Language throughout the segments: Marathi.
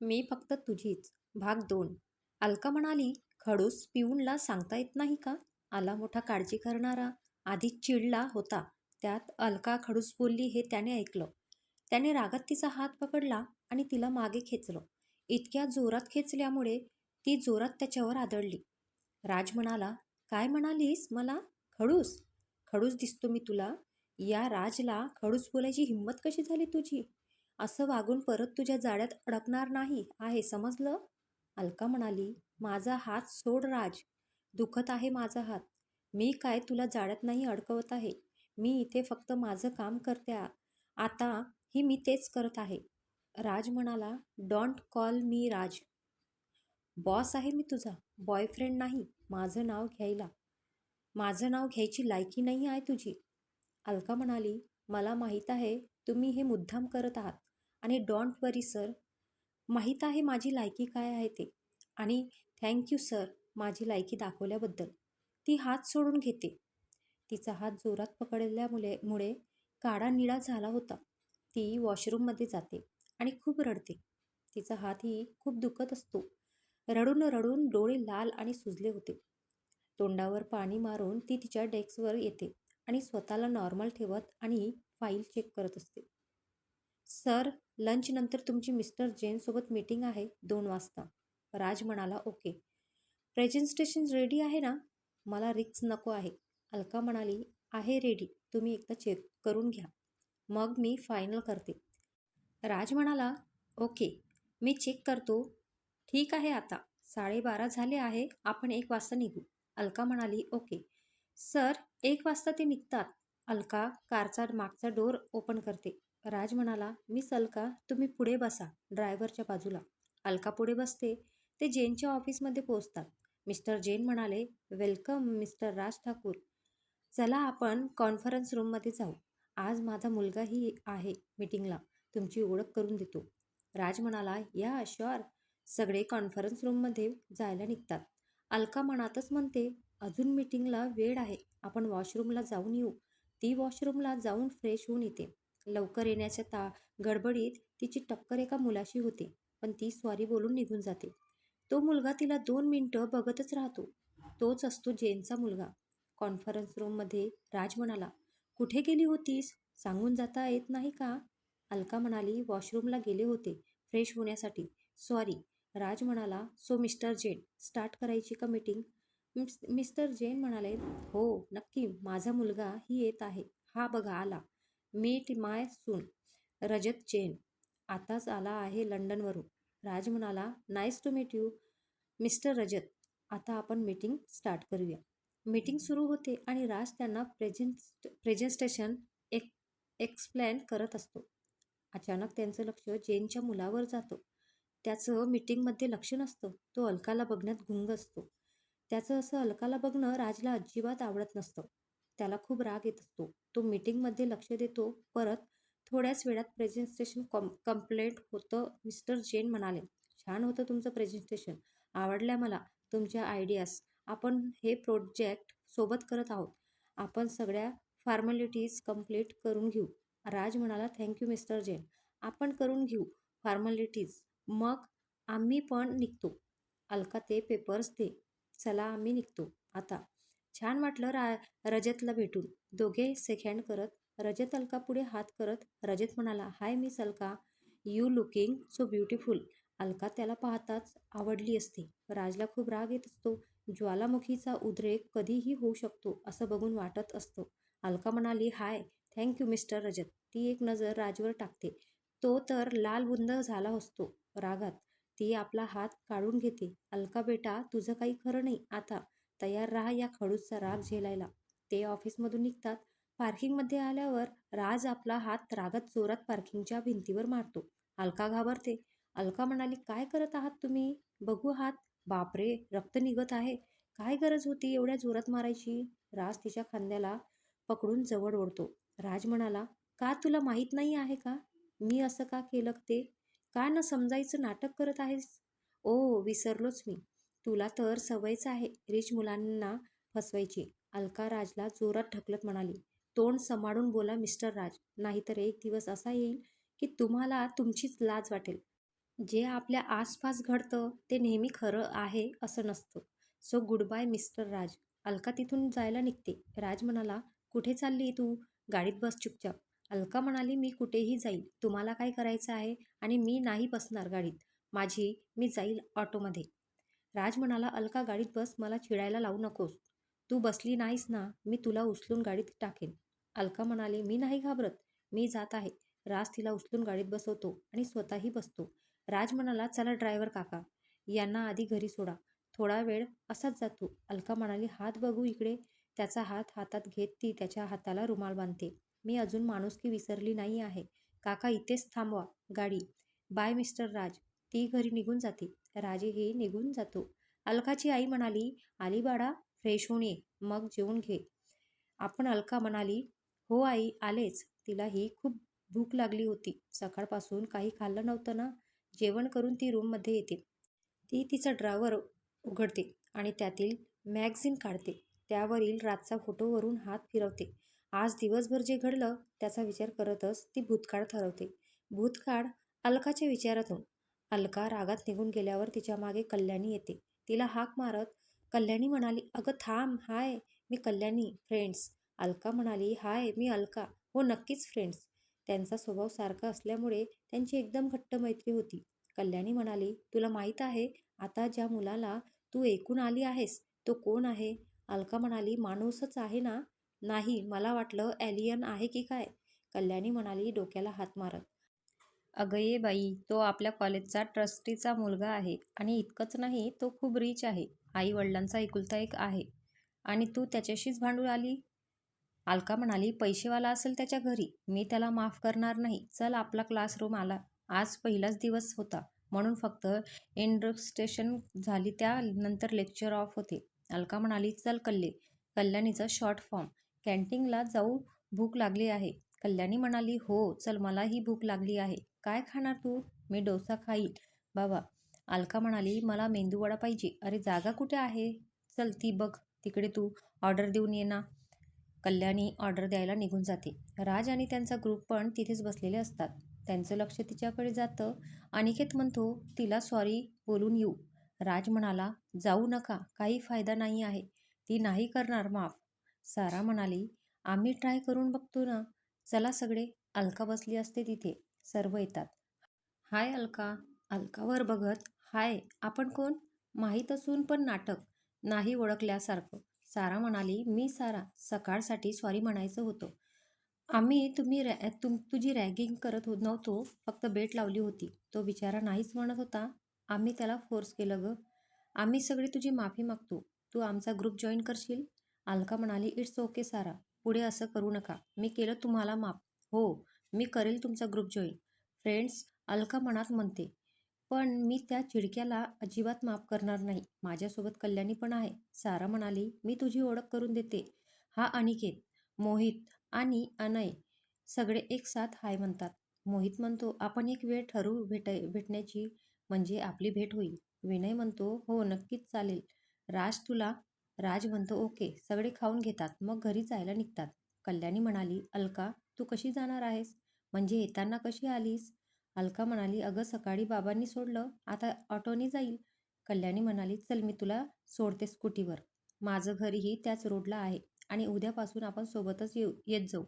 मी फक्त तुझीच. भाग दोन. अलका म्हणाली खडूस पिऊनला सांगता येत नाही का? आला मोठा काळजी करणारा. आधीच चिडला होता. त्यात अलका खडूस बोलली हे त्याने ऐकलं. त्याने रागात तिचा हात पकडला आणि तिला मागे खेचलं. इतक्या जोरात खेचल्यामुळे ती जोरात त्याच्यावर आदळली. राज म्हणाला काय म्हणालीस मला? खडूस? खडूस दिसतो मी तुला. या राजला खडूस बोलायची हिंमत कशी झाली तुझी? असं वागून परत तुझ्या जाळ्यात अडकणार नाही आहे समजलं? अलका म्हणाली माझा हात सोड राज. दुखत आहे माझा हात. मी काय तुला जाळ्यात नाही अडकवत आहे? मी इथे फक्त माझं काम करते आ- आता ही मी तेच करत आहे. राज म्हणाला don't call me Raj. Boss आहे मी तुझा. बॉयफ्रेंड नाही. माझं नाव घ्यायला. माझं नाव घ्यायची लायकी नाही आहे तुझी. अलका म्हणाली मला माहीत आहे तुम्ही हे मुद्दाम करत आहात. आणि डोंट वरी सर माहीत आहे माझी लायकी काय आहे ते? आणि थँक्यू सर माझी लायकी दाखवल्याबद्दल. ती हात सोडून घेते. तिचा हात जोरात पकडल्यामुळे मुळे काळा निळा झाला होता. ती वॉशरूममध्ये जाते आणि खूप रडते. तिचा हातही खूप दुखत असतो. रडून रडून डोळे लाल आणि सुजले होते. तोंडावर पाणी मारून ती तिच्या डेस्कवर येते आणि स्वतःला नॉर्मल ठेवत आणि फाईल चेक करत असते. सर लंचनंतर तुमची मिस्टर जैनसोबत मीटिंग आहे दोन वाजता. राज म्हणाला ओके. प्रेझेंटेशन रेडी आहे ना? मला रिक्स नको आहे. अलका म्हणाली आहे रेडी तुम्ही एकदा चेक करून घ्या. मग मी फायनल करते. राज म्हणाला ओके. मी चेक करतो. ठीक आहे आता. साडेबारा झाले आहे. आपण एक वाजता निघू. अलका म्हणाली ओके. सर एक वाजता ते निघतात. अलका कारचा मागचा डोर ओपन करते. राज म्हणाला मिस अलका तुम्ही पुढे बसा ड्रायव्हरच्या बाजूला. अलका पुढे बसते. ते जेनच्या ऑफिसमध्ये पोहोचतात. मिस्टर जेन म्हणाले वेलकम मिस्टर राज ठाकूर. चला आपण कॉन्फरन्स रूममध्ये जाऊ. आज माझा मुलगाही आहे मीटिंगला. तुमची ओळख करून देतो. राज म्हणाला या शुअर. सगळे कॉन्फरन्स रूममध्ये जायला निघतात. अलका मनातच म्हणते अजून मीटिंगला वेळ आहे. आपण वॉशरूमला जाऊन येऊ. ती वॉशरूमला जाऊन फ्रेश होऊन येते. लवकर येण्याच्या ता गडबडीत तिची टक्कर एका मुलाशी होते पण ती स्वारी बोलून निघून जाते. तो मुलगा तिला दोन मिनटं बघतच राहतो. तोच असतो जेनचा मुलगा. कॉन्फरन्स रूममध्ये राज म्हणाला कुठे गेली होतीस? सांगून जाता येत नाही का? अलका म्हणाली वॉशरूमला गेले होते फ्रेश होण्यासाठी. सॉरी राज म्हणाला सो मिस्टर जेन स्टार्ट करायची का मीटिंग? मिस मिस्टर जेन म्हणाले हो नक्की माझा मुलगा ही येत आहे. हा बघा आला. मीट माय सून रजत जैन आताच आला आहे लंडनवरून. राज म्हणाला nice to meet you mister Rajat. आता आपण मीटिंग स्टार्ट करूया. मीटिंग सुरू होते आणि राज त्यांना प्रेझेंट प्रेझेंटेशन एक एक्सप्लेन करत असतो. अचानक त्यांचं लक्ष जेनच्या मुलावर जातं. त्याचं मीटिंगमध्ये लक्ष नसतं. तो अलकाला बघण्यात गुंग असतो. त्याचं असं अलकाला बघणं राजला अजिबात आवडत नसतं. त्याला खूप राग येत असतो. तो मीटिंगमध्ये लक्ष देतो. परत थोड्याच वेळात प्रेझेंटेशन कॉम कम्प्लेट होतं. मिस्टर जेन म्हणाले छान होतं तुमचं प्रेझेंटेशन आवडल्या मला तुमच्या आयडियाज आपण हे प्रोजेक्ट सोबत करत आहोत. आपण सगळ्या फॉर्मॅलिटीज कंप्लीट करून घेऊ. राज म्हणाला थँक्यू मिस्टर जेन आपण करून घेऊ फॉर्मॅलिटीज मग आम्ही पण निघतो. अलका ते पेपर्स दे. चला आम्ही निघतो. आता छान वाटलं रा रजतला भेटून. दोघे सेकंड करत रजत अलका पुढे हात करत रजत म्हणाला hi miss Alka you looking so beautiful Alka त्याला पाहताच आवडली असते. राजला खूप राग येत असतो. ज्वालामुखीचा उद्रेक कधीही होऊ शकतो असं बघून वाटत असतं. अलका म्हणाली हाय थँक्यू मिस्टर रजत. ती एक नजर राजवर टाकते. तो तर लाल बुंद झाला असतो रागात. ती आपला हात काढून घेते. अलका बेटा तुझं काही खरं नाही. आता तयार राहा या खडूसचा राग झेलायला. ते ऑफिसमधून निघतात. पार्किंगमध्ये आल्यावर राज आपला हात रागात जोरात पार्किंगच्या भिंतीवर मारतो. अलका घाबरते. अलका म्हणाली काय करत आहात तुम्ही? बघू हात. बापरे रक्त निघत आहे. काय गरज होती एवढ्या जोरात मारायची? राज तिच्या खांद्याला पकडून जवळ ओढतो. राज म्हणाला का तुला माहीत नाही आहे का? मी असं का केलं ते? का न समजायचं नाटक करत आहेस? ओ विसरलोच मी. तुला तर सवयच आहे रिच मुलांना फसवायची. अलका राजला जोरात ढकलत म्हणाली तोंड सांभाळून बोला मिस्टर राज. नाहीतर एक दिवस असा येईल की तुम्हाला तुमचीच लाज वाटेल. जे आपल्या आसपास घडतं ते नेहमी खरं आहे असं नसतं. So goodbye mister Raj. Alka तिथून जायला निघते. राज म्हणाला कुठे चालली तू? गाडीत बस चुपचाप. अलका म्हणाली मी कुठेही जाईल. तुम्हाला काय करायचं आहे? आणि मी नाही बसणार गाडीत. माझी मी जाईल ऑटोमध्ये. राज म्हणाला अलका गाडीत बस मला चिडायला लावू नकोस. तू बसली नाहीस ना मी तुला उचलून गाडीत टाकेन. अलका म्हणाले मी नाही घाबरत मी जात आहे. राज तिला उचलून गाडीत बसवतो आणि स्वतःही बसतो. राज म्हणाला चला ड्रायव्हर काका यांना आधी घरी सोडा. थोडा वेळ असाच जातो. अलका म्हणाली हात बघू इकडे. त्याचा हात हातात घेत ती त्याच्या हाताला रुमाल बांधते. मी अजून माणुसकी विसरली नाही आहे. काका इथेच थांबवा गाडी. बाय मिस्टर राज. ती घरी निघून जाते. राजेही निघून जातो. अलकाची आई म्हणाली आली बाळा फ्रेश होऊन ये मग जेवून घे. आपण अलका म्हणाली हो आई आलेच. तिलाही खूप भूक लागली होती. सकाळपासून काही खाल्लं नव्हतं ना? जेवण करून ती रूममध्ये येते. ती तिचा ड्रावर उघडते आणि त्यातील मॅगझिन काढते. त्यावरील रातचा फोटोवरून हात फिरवते. आज दिवसभर जे घडलं त्याचा विचार करतच ती भूतकाळ ठरवते. भूतकाळ अलकाच्या विचारातून. अलका रागात निघून गेल्यावर तिच्यामागे कल्याणी येते. तिला हाक मारत कल्याणी म्हणाली अगं थांब हाय मी कल्याणी फ्रेंड्स अलका म्हणाली हाय मी अलका. हो नक्कीच फ्रेंड्स त्यांचा स्वभाव सारखा असल्यामुळे त्यांची एकदम घट्ट मैत्री होती. कल्याणी म्हणाली तुला माहीत आहे आता ज्या मुलाला तू ऐकून आली आहेस तो कोण आहे? अलका म्हणाली माणूसच आहे ना? नाही मला वाटलं ॲलियन आहे की काय? कल्याणी म्हणाली डोक्याला हात मारत. अगं ये बाई तो आपल्या कॉलेजचा ट्रस्टीचा मुलगा आहे आणि इतकंच नाही तो खूप रिच आहे. आई वडिलांचा एकुलता एक आहे. आणि तू त्याच्याशीच भांडून आली? अलका म्हणाली पैसेवाला असेल त्याच्या घरी. मी त्याला माफ करणार नाही. चल आपला क्लासरूम आला. आज पहिलाच दिवस होता म्हणून फक्त इंडस्ट्रेशन झाली त्यानंतर लेक्चर ऑफ होते. अलका म्हणाली चल कल्ले. कल्याणीचा शॉर्ट फॉर्म. कॅन्टीनला जाऊ. भूक लागली आहे. कल्याणी म्हणाली हो चल मलाही भूक लागली आहे. काय खाणार तू? मी डोसा खाईल बाबा अलका म्हणाली मला मेंदूवडा पाहिजे. अरे जागा कुठे आहे? चल ती बघ तिकडे तू ऑर्डर देऊन ये ना. कल्याणी ऑर्डर द्यायला निघून जाते. राज आणि त्यांचा ग्रुप पण तिथेच बसलेले असतात. त्यांचं लक्ष तिच्याकडे जातं. अनिकेत म्हणतो तिला सॉरी बोलून येऊ. राज म्हणाला जाऊ नका काही फायदा नाही आहे. ती नाही करणार माफ. सारा म्हणाली आम्ही ट्राय करून बघतो ना चला सगळे अलका बसली असते तिथे. सर्व येतात. हाय अलका. अलकावर बघत हाय आपण कोण? माहीत असून पण नाटक. नाही ओळखल्यासारखं. सारा म्हणाली मी सारा. सकाळसाठी सॉरी म्हणायचं होतं. आम्ही तुम्ही रॅ तुम तुझी रॅगिंग करत हो नव्हतो. फक्त बेट लावली होती. तो बिचारा नाहीच म्हणत होता. आम्ही त्याला फोर्स केलं गं. आम्ही सगळी तुझी माफी मागतो. तू आमचा ग्रुप जॉईन करशील? अलका म्हणाली इट्स ओके सारा. पुढे असं करू नका. मी केलं तुम्हाला माफ हो मी करेल तुमचा ग्रुप जॉईन फ्रेंड्स अलका मनात म्हणते पण मी त्या चिडक्याला अजिबात माफ करणार नाही. माझ्यासोबत कल्याणी पण आहे. सारा म्हणाली मी तुझी ओळख करून देते. हा अनिकेत मोहित आणि अनय सगळे एक साथ हाय म्हणतात. मोहित म्हणतो आपण एक वेळ ठरवू भेट भेटण्याची म्हणजे आपली भेट होईल. विनय म्हणतो हो नक्कीच चालेल. राज तुला राज म्हणतो ओके सगळे खाऊन घेतात मग घरी जायला निघतात. कल्याणी म्हणाली अलका तू कशी जाणार आहेस? म्हणजे येताना कशी आलीस? अलका म्हणाली अगं सकाळी बाबांनी सोडलं आता ऑटोनी जाईल. कल्याणी म्हणाली चल मी तुला सोडते स्कूटीवर. माझं घरही त्याच रोडला आहे आणि उद्यापासून आपण सोबतच येऊ येत जाऊ.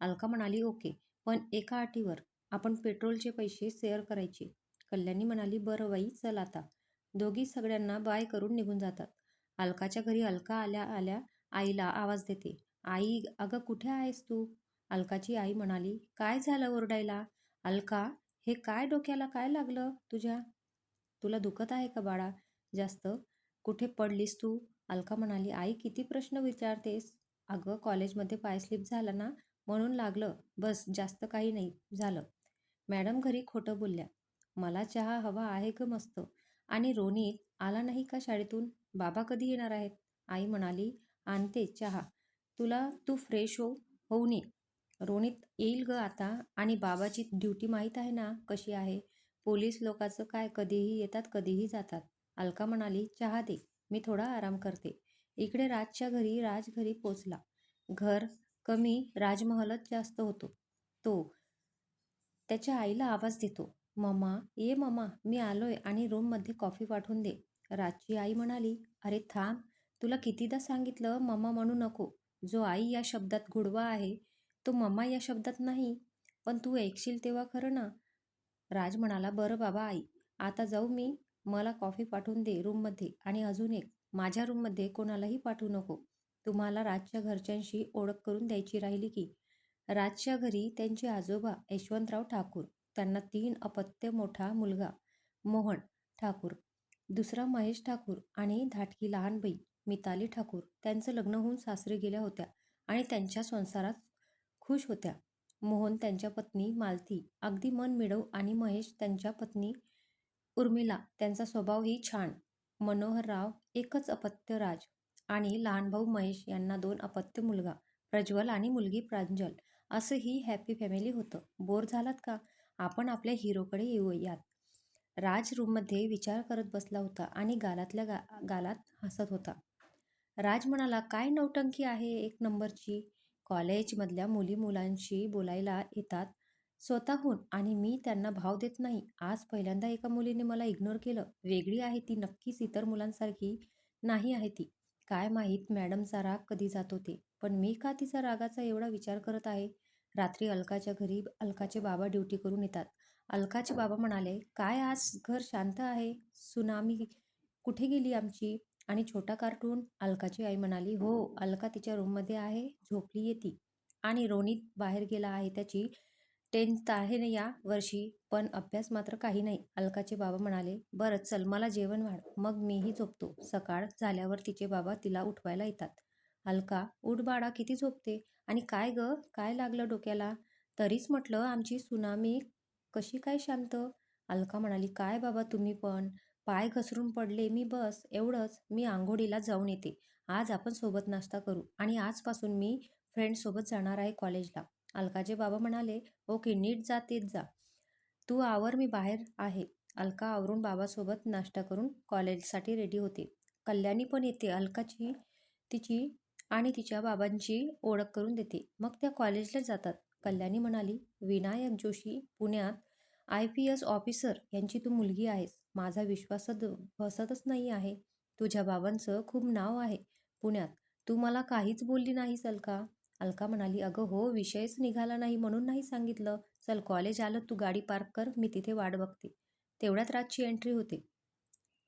अलका म्हणाली ओके पण एका अटीवर. आपण पेट्रोलचे पैसे शेअर करायचे. कल्याणी म्हणाली बरं बाई चल आता. दोघी सगळ्यांना बाय करून निघून जातात. अलकाच्या घरी अलका आल्या आल्या आईला आवाज देते. आई अगं कुठे आहेस तू? अलकाची आई म्हणाली काय झालं ओरडायला? अलका हे काय डोक्याला काय लागलं तुझ्या? तुला दुखत आहे का बाळा? जास्त. कुठे पडलीस तू? अलका म्हणाली आई किती प्रश्न विचारतेस? अगं कॉलेजमध्ये पाय स्लिप झाला ना म्हणून लागलं. बस जास्त काही नाही झालं. मॅडम घरी खोटं बोलल्या मला चहा हवा आहे ग मस्त. आणि रोनित आला नाही का शाळेतून? बाबा कधी येणार आहेत? आई म्हणाली आणते चहा. तुला तू फ्रेश हो होऊ ये रोनित येईल ग आता. आणि बाबाची ड्युटी माहीत आहे ना? कशी आहे? पोलीस लोकांचं काय? कधीही येतात कधीही जातात. अलका म्हणाली चहा दे. मी थोडा आराम करते. इकडे राजच्या घरी राज घरी पोचला. घर कमी राजमहलच जास्त होतो. तो त्याच्या आईला आवाज देतो. मम्मा ये मम्मा मी आलोय आणि रूममध्ये कॉफी पाठवून दे. राजची आई म्हणाली अरे थांब तुला कितीदा सांगितलं मम्मा म्हणू नको. जो आई या शब्दात गुडवा आहे तो मम्मा या शब्दात नाही. पण तू ऐकशील तेव्हा खरं ना? राज म्हणाला बरं बाबा आई आता जाऊ मी. मला कॉफी पाठवून दे रूममध्ये आणि अजून एक माझ्या रूममध्ये कोणालाही पाठवू नको. तुम्हाला राजच्या घरच्यांशी ओळख करून द्यायची राहिली की. राजच्या घरी त्यांचे आजोबा यशवंतराव ठाकूर त्यांना तीन अपत्य मोठा मुलगा मोहन ठाकूर. दुसरा महेश ठाकूर आणि धाटकी लहान बाई मिताली ठाकूर त्यांचं लग्न होऊन सासरी गेल्या होत्या आणि त्यांच्या संसारात खुश होत्या. मोहन त्यांच्या पत्नी मालती अगदी मन मिळव आणि महेश त्यांच्या पत्नी उर्मिला त्यांचा स्वभावही छान मनोहरराव एकच अपत्य राज आणि लहान भाऊ महेश यांना दोन अपत्य मुलगा प्रज्वल आणि मुलगी प्रांजल असं ही हॅपी फॅमिली होतं. बोर झालात का? आपण आपल्या हिरोकडे येऊयात राज रूममध्ये विचार करत बसला होता आणि गालातल्या गा गालात हसत होता. राज म्हणाला काय नौटंकी आहे एक नंबरची? कॉलेजमधल्या मुली मुलांशी बोलायला येतात स्वतःहून आणि मी त्यांना भाव देत नाही. आज पहिल्यांदा एका मुलीने मला इग्नोर केलं. वेगळी आहे ती नक्कीच इतर मुलांसारखी नाही आहे ती. काय माहीत मॅडमचा राग कधी जातो ते पण मी का तिचा रागाचा एवढा विचार करत आहे? रात्री अलकाच्या घरी अलकाचे बाबा ड्युटी करून येतात. अलकाचे बाबा म्हणाले काय आज घर शांत आहे? सुनामी कुठे गेली आमची? आणि छोटा कार्टून अलकाची आई म्हणाली हो अलका तिच्या रूममध्ये आहे झोपली येते. आणि रोनित बाहेर गेला आहे त्याची टेन्थ आहे ना या वर्षी पण अभ्यास मात्र काही नाही. अलकाचे बाबा म्हणाले बरं चल मला जेवण वाढ मग मीही झोपतो. सकाळ झाल्यावर तिचे बाबा तिला उठवायला येतात. अलका उठ बाळा किती झोपते? आणि काय ग? काय लागलं डोक्याला? तरीच म्हटलं आमची सुनामी कशी काय शांत? अलका म्हणाली काय बाबा तुम्ही पण? पाय घसरून पडले मी बस एवढंच. मी आंघोळीला जाऊन येते. आज आपण सोबत नाश्ता करू. आणि आजपासून मी फ्रेंडसोबत जाणार आहे कॉलेजला अलकाचे बाबा म्हणाले ओके नीट जा तेच जा. तू आवर मी बाहेर आहे. अलका आवरून बाबासोबत नाश्ता करून कॉलेजसाठी रेडी होते. कल्याणी पण येते. अलकाची तिची आणि तिच्या बाबांची ओळख करून देते. मग त्या कॉलेजला जातात. कल्याणी म्हणाली विनायक जोशी पुण्यात आय पी एस ऑफिसर. यांची तू मुलगी आहेस. माझा विश्वासच बसतच नाही आहे. तुझ्या बाबांचं खूप नाव आहे. पुण्यात. तू मला काहीच बोलली नाहीस अलका अलका म्हणाली अगं हो विषयच निघाला नाही म्हणून नाही सांगितलं. चल कॉलेज आलं तू गाडी पार्क कर. मी तिथे वाट बघते तेवढ्यात रातची एंट्री होते.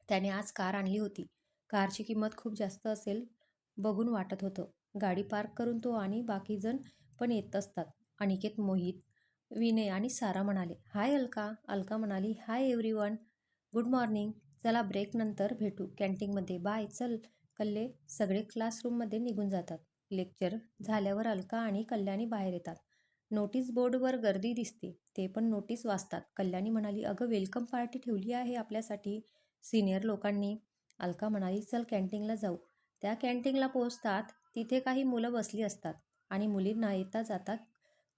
त्याने आज कार आणली होती. कारची किंमत खूप जास्त असेल. बघून वाटत होतं. गाडी पार्क करून तो आणि बाकीजण पण येत असतात. अनिकेत मोहित विनय आणि सारा म्हणाले हाय अलका. अलका म्हणाली हाय एव्हरीवन. Good morning. चला ब्रेक नंतर भेटू. कॅन्टीनमध्ये. बाय. चल. कल्ले सगळे क्लासरूममध्ये निघून जातात. लेक्चर झाल्यावर अलका आणि कल्याणी बाहेर येतात. नोटीस बोर्डवर गर्दी दिसते. ते पण नोटीस वाचतात. कल्याणी म्हणाली अगं वेलकम पार्टी ठेवली आहे आपल्यासाठी. सिनियर लोकांनी. अलका म्हणाली चल कॅन्टीनला जाऊ. त्या कॅन्टीनला पोहोचतात तिथे काही मुलं बसली असतात आणि मुलींना येता जाता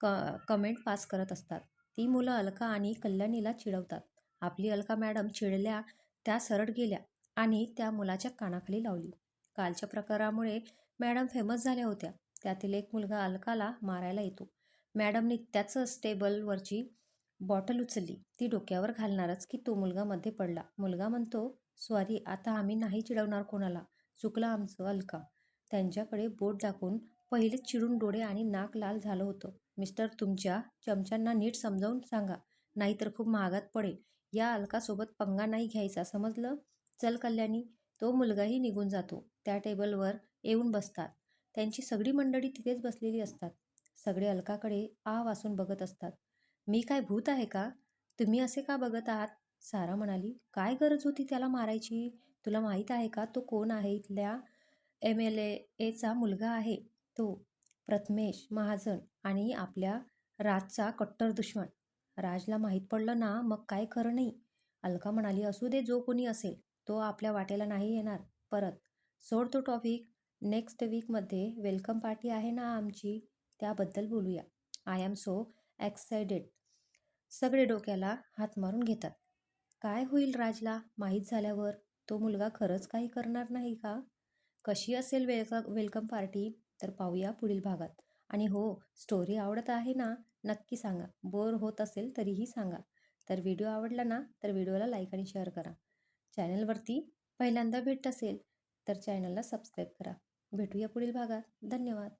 क कमेंट पास करत असतात. ती मुलं अलका आणि कल्याणीला चिडवतात. आपली अलका मॅडम चिडल्या त्या सरळ गेल्या आणि त्या मुलाच्या कानाखाली लावली. कालच्या प्रकारामुळे मॅडम फेमस झाल्या होत्या. त्यातील एक मुलगा अलकाला मारायला येतो. मॅडमने त्याच टेबलवरची बॉटल उचलली. ती डोक्यावर घालणारच की तो मुलगा मध्ये पडला. मुलगा म्हणतो सॉरी आता आम्ही नाही चिडवणार कोणाला. चुकलं आमचं अलका. त्यांच्याकडे बोट दाखवून पहिलेच चिडून डोळे आणि नाक लाल झालं होतं. मिस्टर तुमच्या चमच्यांना नीट समजावून सांगा नाहीतर खूप महागात पडेल. या अलकासोबत पंगा नाही घ्यायचा समजलं? चल कल्याणी तो मुलगाही निघून जातो. त्या टेबलवर येऊन बसतात. त्यांची सगळी मंडळी तिथेच बसलेली असतात. सगळे अलकाकडे आ वासून बघत असतात. मी काय भूत आहे का? तुम्ही असे का बघत आहात? सारा म्हणाली काय गरज होती त्याला मारायची? तुला माहीत आहे का? तो कोण आहे? इथल्या एम एल एचा मुलगा आहे. तो प्रथमेश महाजन आणि आपल्या राजचा कट्टर दुश्मन. राजला माहीत पडलं ना मग काय खरं नाही. अलका म्हणाली असू दे जो कोणी असेल तो आपल्या वाटेला नाही येणार. परत सोड तो टॉपिक नेक्स्ट वीकमध्ये वेलकम पार्टी आहे ना आमची त्याबद्दल बोलूया. आय एम सो एक्सायटेड सगळे डोक्याला हात मारून घेतात. काय होईल राजला? माहीत झाल्यावर तो मुलगा खरंच काही करणार नाही का? कशी असेल वेलक वेलकम पार्टी? तर पाहूया पुढील भागात. आणि हो स्टोरी आवडत आहे ना? नक्की सांगा. बोर होत असेल तरीही सांगा. तर व्हिडिओ आवडला ना? तर व्हिडिओला लाईक आणि शेअर करा. चॅनलवरती पहिल्यांदा भेट असेल तर चॅनलला सबस्क्राईब करा. भेटूया पुढील भागात. धन्यवाद.